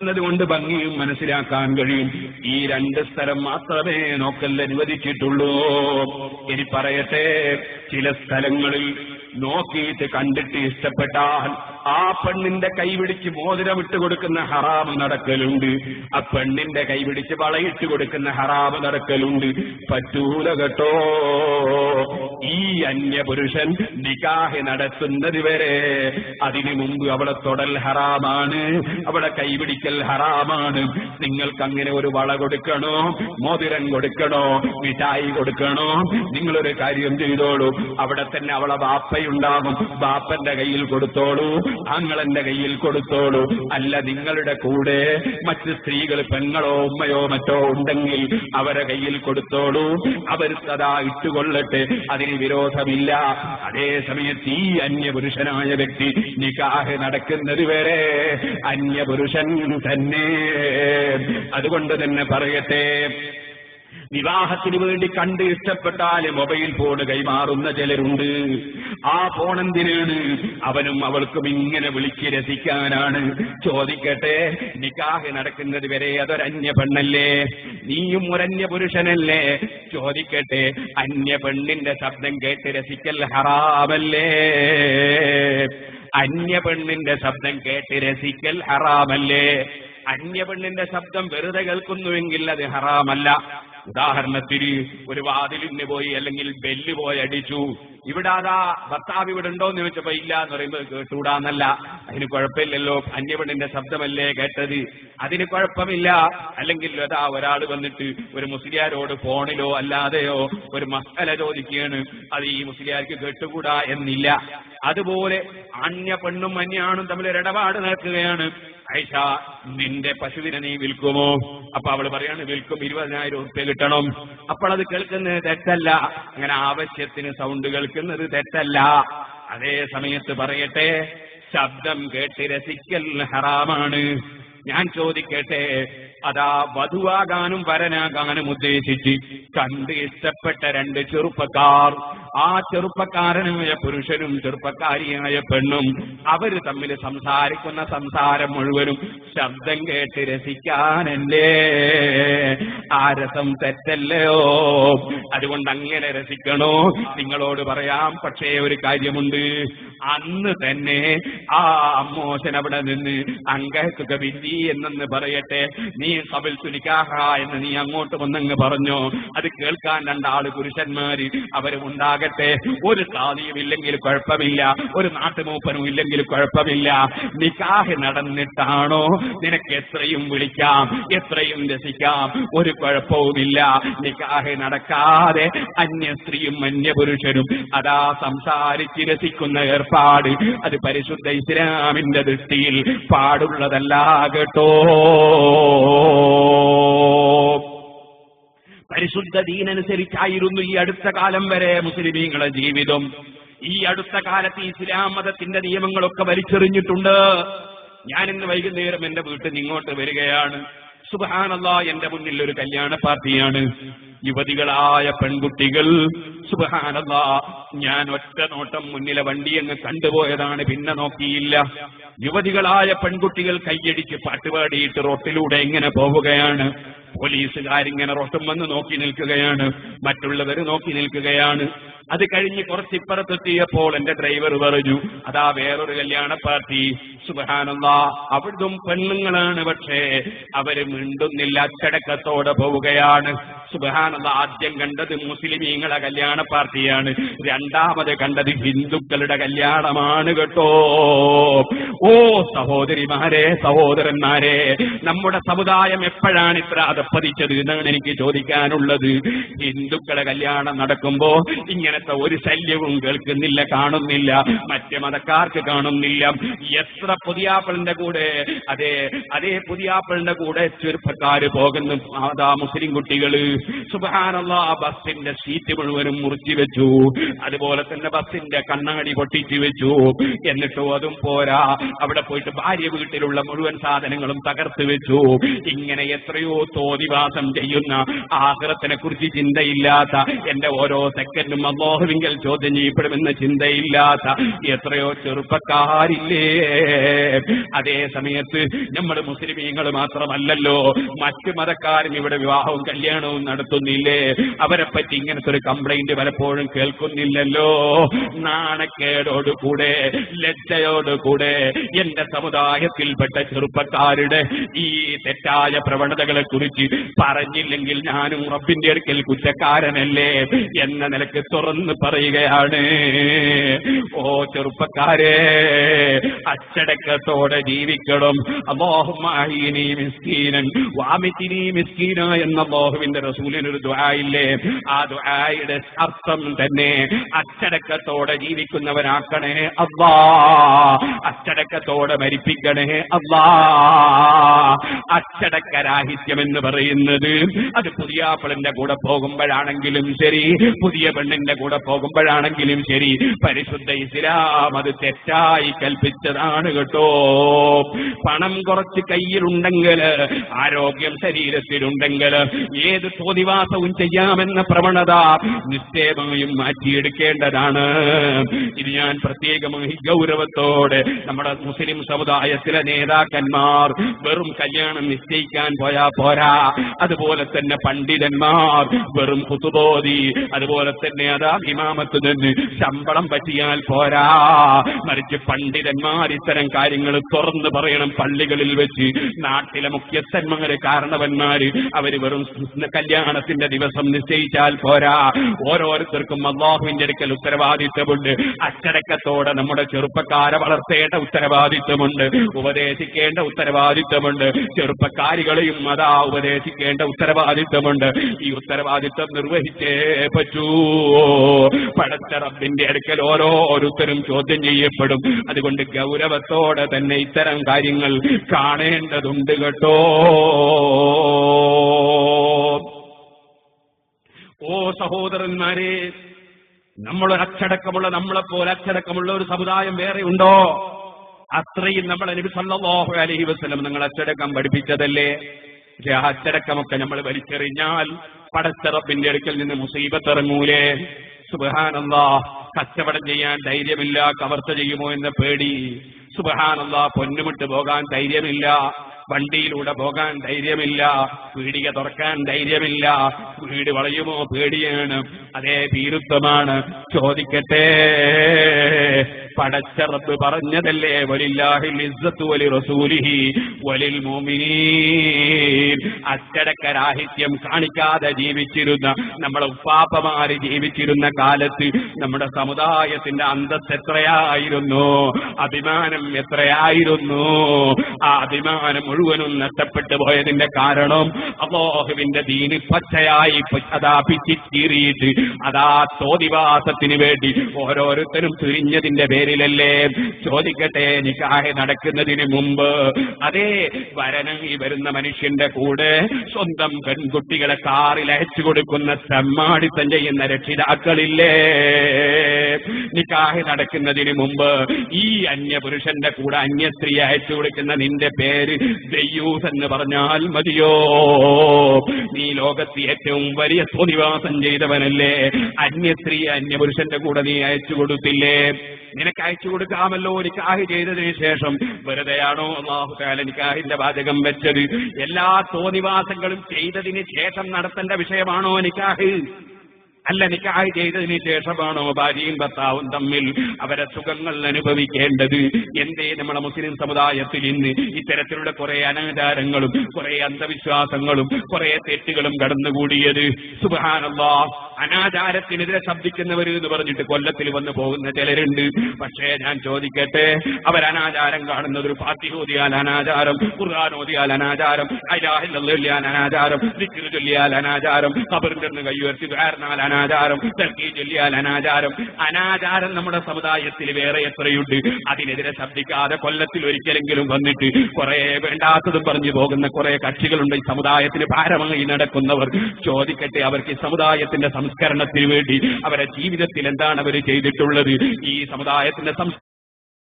കൊണ്ട് ഭംഗിയും മനസ്സിലാക്കാൻ കഴിയും. ഈ രണ്ട് സ്ഥലം മാത്രമേ നോക്കൽ അനുവദിച്ചിട്ടുള്ളൂ. ഇനി പറയട്ടെ ചില സ്ഥലങ്ങളിൽ നോക്കിയിട്ട് കണ്ടിട്ട് ഇഷ്ടപ്പെട്ടാൽ ആ പെണ്ണിന്റെ കൈപിടിച്ച് മോതിരം ഇട്ട് കൊടുക്കുന്ന ഹറാമ് നടക്കലുണ്ട്. ആ പെണ്ണിന്റെ കൈപിടിച്ച് വളയിട്ട് കൊടുക്കുന്ന ഹറാമ് നടക്കലുണ്ട്. പറ്റൂല കേട്ടോ. ഈ അന്യപുരുഷൻ നികാഹ് നടത്തുന്നത് വരെ അതിനു മുമ്പ് അവളെ തൊടൽ ഹറാമാണ് അവളെ കൈപിടിക്കൽ ഹറാമാണ്. നിങ്ങൾക്ക് അങ്ങനെ ഒരു വള കൊടുക്കണോ? മോതിരം കൊടുക്കണോ? മിഠായി കൊടുക്കണോ? നിങ്ങളൊരു കാര്യം ചെയ്തോളൂ. അവിടെ തന്നെ അവളെ ബാപ്പയുണ്ടാകും ബാപ്പന്റെ കയ്യിൽ കൊടുത്തോളൂ. ആങ്ങളന്റെ കയ്യിൽ കൊടുത്തോളൂ. അല്ല നിങ്ങളുടെ കൂടെ മറ്റ് സ്ത്രീകൾ പെങ്ങളോ ഉമ്മയോ മറ്റോ ഉണ്ടെങ്കിൽ അവരെ കയ്യിൽ കൊടുത്തോളൂ. അവർ സദാ ഇട്ടുകൊള്ളട്ടെ. അതിന് വിരോധമില്ല. അതേ സമയത്ത് ഈ അന്യപുരുഷനായ വ്യക്തി നിക്കാഹ് നടക്കുന്നത് വരെ അന്യപുരുഷൻ തന്നെ. അതുകൊണ്ട് തന്നെ പറയട്ടെ വിവാഹത്തിന് വേണ്ടി കണ്ട് ഇഷ്ടപ്പെട്ടാൽ മൊബൈൽ ഫോൺ കൈമാറുന്ന ചിലരുണ്ട്. ആ ഫോൺ എന്തിനാണ്? അവനും അവൾക്കും ഇങ്ങനെ വിളിച്ച് രസിക്കാനാണ്. ചോദിക്കട്ടെ നിക്കാഹ് നടക്കുന്നത് വരെ അതൊരന്യ പെണ്ണല്ലേ? നീയും ഒരന്യ പുരുഷനല്ലേ? ചോദിക്കട്ടെ അന്യ പെണ്ണിന്റെ ശബ്ദം കേട്ട് രസിക്കൽ ഹറാമല്ലേ? അന്യ പെണ്ണിന്റെ ശബ്ദം കേട്ട് രസിക്കൽ ഹറാമല്ലേ? അന്യ പെണ്ണിന്റെ ശബ്ദം വെറുതെ കേൾക്കുന്നുവെങ്കിൽ അത് ഹറാമല്ല. ഉദാഹരണത്തിന് ഒരു വാതിലിന് പോയി അല്ലെങ്കിൽ ബെല്ല് പോയി അടിച്ചു. ഇവിടെ അതാ ഭർത്താവ് ഇവിടെ ഉണ്ടോ എന്ന് ചോദിച്ചപ്പോ ഇല്ല എന്ന് പറയുമ്പോൾ കേട്ടുകൂടാന്നല്ല അതിന് കുഴപ്പമില്ലല്ലോ. അന്യപെണ്ണിന്റെ ശബ്ദമല്ലേ കേട്ടത്? അതിന് കുഴപ്പമില്ല. അല്ലെങ്കിൽ അതാ ഒരാൾ വന്നിട്ട് ഒരു മുസ്ലിയാരോട് ഫോണിലോ അല്ലാതെയോ ഒരു മസല ചോദിക്കുകയാണ്. അത് ഈ മുസ്ലിയാർക്ക് കേട്ടുകൂടാ എന്നില്ല. അതുപോലെ അന്യ പെണ്ണും അന്യാണും തമ്മിൽ ഒരു ഇടപാട് നടക്കുകയാണ്. ഐഷ നിന്റെ പശുവിനെ നീ വിൽക്കുമോ? അപ്പൊ അവൾ പറയാണ് വിൽക്കും. ഇരുപതിനായിരം ഉറുപ്പ്യ കിട്ടണം. അപ്പോൾ അത് കേൾക്കുന്നത് തെറ്റല്ല. അങ്ങനെ ആവശ്യത്തിന് സൗണ്ട് കേൾക്കുന്നത് തെറ്റല്ല. അതേ സമയത്ത് പറയട്ടെ ശബ്ദം കേട്ട് രസിക്കൽ ഹറാമാണ്. ഞാൻ ചോദിക്കട്ടെ അതാ വധുവാകാനും വരനാകാനും ഉദ്ദേശിച്ച് കണ്ട് ഇഷ്ടപ്പെട്ട രണ്ട് ചെറുപ്പക്കാർ ആ ചെറുപ്പക്കാരനായ പുരുഷനും ചെറുപ്പക്കാരിയായ പെണ്ണും അവർ തമ്മിൽ സംസാരിക്കുന്ന സംസാരം മുഴുവനും ശബ്ദം കേട്ട് രസിക്കാനല്ലേ? ആ രസം തെറ്റല്ലയോ? അതുകൊണ്ട് അങ്ങനെ രസിക്കണോ? നിങ്ങളോട് പറയാം പക്ഷേ ഒരു കാര്യമുണ്ട്. അന്ന് തന്നെ ആ അമ്മോശൻ അവിടെ നിന്ന് അങ്കഹത്തുക വിധി എന്നെന്ന് പറയട്ടെ നീ സബൽ തുനിക്കാഹ എന്ന് നീ അങ്ങോട്ട് വന്നങ്ങ് പറഞ്ഞോ. അത് കേൾക്കാൻ രണ്ടാൾ പുരുഷന്മാര് അവരും ഉണ്ടാകട്ടെ ഒരു സാധിയും ഇല്ലെങ്കിൽ കുഴപ്പമില്ല. ഒരു നാട്ടുമൂപ്പനും ഇല്ലെങ്കിൽ കുഴപ്പമില്ല. നിക്കാഹ് നടന്നിട്ടാണോ? നിനക്ക് എത്രയും വിളിക്കാം. എത്രയും രസിക്കാം. ഒരു കുഴപ്പവുമില്ല. നിക്കാഹ് നടക്കാതെ അന്യ സ്ത്രീയും അന്യ പുരുഷനും അതാ സംസാരിച്ച് രസിക്കുന്ന ഏർപ്പാട്. അത് പരിശുദ്ധ ഇസ്ലാമിന്റെ ദൃഷ്ടിയിൽ പാടുള്ളതല്ല കേട്ടോ പരിശുദ്ധ ദീനനുസരിച്ചായിരുന്നു ഈ അടുത്ത കാലം വരെ മുസ്ലിമീങ്ങളുടെ ജീവിതം. ഈ അടുത്ത കാലത്ത് ഇസ്ലാം മതത്തിന്റെ നിയമങ്ങളൊക്കെ വലിച്ചെറിഞ്ഞിട്ടുണ്ട്. ഞാൻ ഇന്ന് വൈകുന്നേരം എന്റെ വീട്ടിൽ നിന്ന് ഇങ്ങോട്ട് വരികയാണ്. സുബഹാനല്ല എന്റെ മുന്നിൽ ഒരു കല്യാണ പാർട്ടിയാണ്. യുവതികളായ പെൺകുട്ടികൾ സുബഹാനല്ല ഞാൻ ഒറ്റ നോട്ടം മുന്നിലെ വണ്ടി അങ്ങ് കണ്ടുപോയതാണ് പിന്നെ നോക്കിയില്ല. യുവതികളായ പെൺകുട്ടികൾ കൈയടിച്ച് പാട്ടുപാടിയിട്ട് റോട്ടിലൂടെ ഇങ്ങനെ പോവുകയാണ്. പോലീസുകാരിങ്ങനെ റോട്ടും വന്ന് നോക്കി നിൽക്കുകയാണ്. മറ്റുള്ളവർ നോക്കി നിൽക്കുകയാണ്. അത് കഴിഞ്ഞ് കുറച്ചിപ്പുറത്തെത്തിയപ്പോൾ എന്റെ ഡ്രൈവർ പറഞ്ഞു അതാ വേറൊരു കല്യാണ പാർട്ടി. സുബഹാനല്ല. അവിടും പെണ്ണുങ്ങളാണ് പക്ഷേ അവർ മിണ്ടുന്നില്ല അച്ചടക്കത്തോടെ പോവുകയാണ്. സുബഹാനല്ല ആദ്യം കണ്ടത് മുസ്ലിമീങ്ങളെ കല്യാണ പാർട്ടിയാണ്. രണ്ടാമത് കണ്ടത് ഹിന്ദുക്കളുടെ കല്യാണമാണ് കേട്ടോ. ഓ സഹോദരിമാരെ സഹോദരന്മാരെ നമ്മുടെ സമുദായം എപ്പോഴാണ് ഇത്ര അതപ്പതിച്ചത് എന്നാണ് എനിക്ക് ചോദിക്കാനുള്ളത്. ഹിന്ദുക്കളെ കല്യാണം നടക്കുമ്പോ ഇങ്ങനത്തെ ഒരു ശല്യവും കേൾക്കുന്നില്ല കാണുന്നില്ല. മറ്റ് മതക്കാർക്ക് കാണുന്നില്ല. എത്ര പുതിയാപ്പിളിന്റെ കൂടെ അതെ അതേ പുതിയാപ്പിളിന്റെ കൂടെ ചെറുപ്പക്കാര് പോകുന്നു അതാ മുസ്ലിം കുട്ടികൾ സുബാനുള്ള ബസ്സിന്റെ സീറ്റ് മുഴുവനും മുറിച്ചു വെച്ചു. അതുപോലെ തന്നെ ബസ്സിന്റെ കണ്ണാടി പൊട്ടിച്ചു വെച്ചു. എന്നിട്ടോ അതും പോരാ. അവിടെ പോയിട്ട് ഭാര്യ വീട്ടിലുള്ള മുഴുവൻ സാധനങ്ങളും തകർത്തു വെച്ചു. ഇങ്ങനെ എത്രയോ തോതിവാസം ചെയ്യുന്ന ആഹ്റത്തിനെ കുറിച്ച് ചിന്തയില്ലാത്ത എന്റെ ഓരോ സെക്കൻഡും അമോഹവിങ്കൽ ചോദ്യം ചെയ്യപ്പെടുമെന്ന ചിന്തയില്ലാത്ത എത്രയോ ചെറുപ്പക്കാരില്ലേ. അതേ സമയത്ത് നമ്മൾ മുസ്ലിമീങ്ങൾ മാത്രമല്ലല്ലോ മറ്റു മതക്കാരും ഇവിടെ വിവാഹവും കല്യാണവും നടത്തുന്നില്ലേ? അവരെ പറ്റി ഇങ്ങനത്തെ ഒരു കംപ്ലൈന്റ് പലപ്പോഴും കേൾക്കുന്നില്ലല്ലോ. നാണക്കേടോടുകൂടെ ലജ്ജയോടുകൂടെ എന്റെ സമുദായത്തിൽപ്പെട്ട ചെറുപ്പക്കാരുടെ ഈ തെറ്റായ പ്രവണതകളെ കുറിച്ച് പറഞ്ഞില്ലെങ്കിൽ ഞാനും റബ്ബിന്റെ അടുക്കൽ കുറ്റക്കാരനല്ലേ എന്ന നിലയ്ക്ക് തുറന്ന് പറയുകയാണ്. ഓ ചെറുപ്പക്കാരെ അച്ചടക്കത്തോടെ ജീവിക്കണം. അമോഹമായിനി മിസ്കീനൻ. വാമിത്തിനി മിസ്കീന എന്ന ബോഹുവിന്റെ റസൂലിനൊരു ദ്വായില്ലേ ആ ദ്വായുടെ അർത്ഥം തന്നെ അച്ചടക്കത്തോടെ ജീവിക്കുന്നവരാക്കണേ അള്ളാ അച്ചടക്കത്തോടെ മരിപ്പിക്കണേ അള്ളാ അച്ചടക്കരാഹിത്യം എന്ന് പറയുന്നത്. അത് പുതിയാപ്പിളിന്റെ കൂടെ പോകുമ്പോഴാണെങ്കിലും ശരി പുതിയ പെണ്ണിന്റെ കൂടെ പോകുമ്പോഴാണെങ്കിലും ശരി. പരിശുദ്ധ ഇസ്ലാം അത് തെറ്റായി കൽപ്പിച്ചതാണ് കേട്ടോ. പണം കുറച്ച് കയ്യിലുണ്ടെങ്കിൽ ആരോഗ്യം ശരീരത്തിലുണ്ടെങ്കിൽ ഏത് തോതിവാസവും ചെയ്യാമെന്ന പ്രവണത നിശ്ചയമായും മാറ്റിയെടുക്കേണ്ടതാണ്. ഇത് ഞാൻ പ്രത്യേകമായി ഗൗരവത്തോടെ നമ്മുടെ മുസ്ലിം സമുദായത്തിലെ നേതാക്കന്മാർ വെറും കല്യാണം നിശ്ചയിക്കാൻ പോയാ പോരാ. അതുപോലെ തന്നെ പണ്ഡിതന്മാർ വെറും കുത്തുബോധി. അതുപോലെ തന്നെ അതാ ഇമാമത്ത് നിന്ന് ശമ്പളം പറ്റിയാൽ പോരാ. മറിച്ച് പണ്ഡിതന്മാർ ഇത്തരം കാര്യങ്ങൾ തുറന്നു പറയണം പള്ളികളിൽ വെച്ച്. നാട്ടിലെ മുഖ്യസ്ഥന്മാര് കാരണവന്മാര് അവർ വെറും കല്യാണത്തിന്റെ ദിവസം നിശ്ചയിച്ചാൽ പോരാ. ഓരോരുത്തർക്കും അള്ളാഹുവിന്റെ അടുക്കൽ ഉത്തരവാദിത്വമുണ്ട്. അച്ചടക്കത്തോടെ നമ്മുടെ ചെറുപ്പക്കാരെ വളർത്തേണ്ട ഉത്തരവാദിത്വമുണ്ട്. ഉപദേശിക്കേണ്ട ഉത്തരവാദിത്വമുണ്ട്. ചെറുപ്പക്കാരികളെയും അതാ ഉപദേശിക്കേണ്ട ഉത്തരവാദിത്തമുണ്ട്. ഈ ഉത്തരവാദിത്തം നിർവഹിച്ചേ പറ്റൂ. പടച്ച റബ്ബിന്റെ അടുക്കൽ ഓരോരുത്തരും ചോദ്യം ചെയ്യപ്പെടും. അതുകൊണ്ട് ഗൗരവത്തോടെ തന്നെ ഇത്തരം കാര്യങ്ങൾ കാണേണ്ടതുണ്ട് കേട്ടോ. ഓ സഹോദരന്മാരെ നമ്മളൊരച്ചടക്കമുള്ള നമ്മളെപ്പോലെ അച്ചടക്കമുള്ള ഒരു സമുദായം വേറെ ഉണ്ടോ? അത്രയും നമ്മളെ നബി സല്ലാഹു അലഹി വസ്ലം നിങ്ങൾ അച്ചടക്കം പഠിപ്പിച്ചതല്ലേ? പക്ഷെ ആ അച്ചടക്കമൊക്കെ നമ്മൾ വലിച്ചെറിഞ്ഞാൽ പടച്ചറപ്പിന്റെ അടുക്കൽ നിന്ന് മുസീബത്ത് ഇറങ്ങൂലേ സുബഹാനല്ലാ കച്ചവടം ചെയ്യാൻ ധൈര്യമില്ല കവർച്ച ചെയ്യുമോ എന്ന പേടി. സുബഹാനല്ലാ പൊന്നുമിട്ട് പോകാൻ ധൈര്യമില്ല വണ്ടിയിലൂടെ പോകാൻ ധൈര്യമില്ല പീടിക തുറക്കാൻ ധൈര്യമില്ല വീട് വളയുമോ പേടിയാണ് അതേ ഭീരുത്വമാണ്. ചോദിക്കട്ടെ? പടച്ച റബ്ബ് പറഞ്ഞതല്ലേ? വലില്ലാഹിൽ വലി റസൂലിഹി വലിൽ മുഅ്മിനീൻ. അച്ചടക്കരാഹിത്യം കാണിക്കാതെ ജീവിച്ചിരുന്ന നമ്മളെ ഉപ്പാപ്പമാര് ജീവിച്ചിരുന്ന കാലത്ത് നമ്മുടെ സമുദായത്തിന്റെ അന്തസ് എത്രയായിരുന്നു? അഭിമാനം എത്രയായിരുന്നു? ആ അഭിമാനം മുഴുവനും നഷ്ടപ്പെട്ടു പോയതിന്റെ കാരണം അബോഹുവിന്റെ ദീന് പച്ചയായി അതാ പിച്ചിച്ചീറിയിട്ട് അതാ തോതിവാസത്തിന് വേണ്ടി ഓരോരുത്തരും തിരിഞ്ഞതിന്റെ പേരിലല്ലേ ചോദിക്കട്ടെ നിക്കാഹ് നടക്കുന്നതിന് മുമ്പ്. അതെ അതേ ഈ വരുന്ന മനുഷ്യന്റെ കൂടെ സ്വന്തം പെൺകുട്ടികളെ കാറിൽ അയച്ചു കൊടുക്കുന്ന സമ്മാടിത്തം ചെയ്യുന്ന രക്ഷിതാക്കളില്ലേ? നിക്കാഹ് നടക്കുന്നതിന് മുമ്പ് ഈ അന്യ പുരുഷന്റെ കൂടെ അന്യസ്ത്രീ അയച്ചു കൊടുക്കുന്ന നിന്റെ പേര് ദയ്യൂസ് എന്ന് പറഞ്ഞാൽ മതിയോ? നീ ലോകത്ത് ഏറ്റവും വലിയ സ്വനിവാസം ചെയ്തവനല്ലേ? അന്യസ്ത്രീ അന്യപുരുഷന്റെ കൂടെ നീ അയച്ചു കൊടുത്തില്ലേ? നിനക്ക് അയച്ചു കൊടുക്കാമല്ലോ നിക്കാഹ് ചെയ്തതിന് ശേഷം. വെറുതെയാണോ അള്ളാഹു നിക്കാഹിന്റെ വാചകം വെച്ചത്? എല്ലാ തോന്നിവാസങ്ങളും ചെയ്തതിന് ശേഷം നടത്തേണ്ട വിഷയമാണോ നിക്കാഹ്? അല്ല നിക്കാഹ് ചെയ്തതിന് ശേഷമാണോ ഭാര്യയും ഭർത്താവും തമ്മിൽ അവരെ സുഖങ്ങൾ അനുഭവിക്കേണ്ടത്? എന്തേ നമ്മളെ മുസ്ലിം സമുദായത്തിൽ ഇന്ന് ഇത്തരത്തിലുള്ള കുറെ അനാചാരങ്ങളും കുറെ അന്ധവിശ്വാസങ്ങളും കുറെ തെറ്റുകളും കടന്നുകൂടിയത്? സുബാനല്ലാ അനാചാരത്തിനെതിരെ ശബ്ദിക്കുന്നവർ എന്ന് പറഞ്ഞിട്ട് കൊല്ലത്തിൽ വന്ന് പോകുന്ന ചിലരുണ്ട്. പക്ഷേ ഞാൻ ചോദിക്കട്ടെ അവർ അനാചാരം കാണുന്നത് ഒരു പാർട്ടി ഓതിയാൽ അനാചാരം ഖുർആൻ ഓതിയാൽ അനാചാരം അലാഹില്ലാൻ അനാചാരം ദിക്ർ ചൊല്ലിയാൽ അനാചാരം കബറിന്റെ കയ്യുയർത്തി വേർന്നാൽ അനാചാരം തർക്കീ ചൊല്ലിയാൽ അനാചാരം. അനാചാരം നമ്മുടെ സമുദായത്തിൽ വേറെ എത്രയുണ്ട്? അതിനെതിരെ ശബ്ദിക്കാതെ കൊല്ലത്തിൽ ഒരിക്കലെങ്കിലും വന്നിട്ട് കുറെ വേണ്ടാത്തതും പറഞ്ഞു പോകുന്ന കുറെ കക്ഷികളുണ്ട്. ഈ സമുദായത്തിന് ഭാരമായി നടക്കുന്നവർ. ചോദിക്കട്ടെ അവർക്ക് ഈ സമുദായത്തിന്റെ സംസ്കരണത്തിന് വേണ്ടി അവരുടെ ജീവിതത്തിൽ എന്താണ് അവർ ചെയ്തിട്ടുള്ളത്? ഈ സമുദായത്തിന്റെ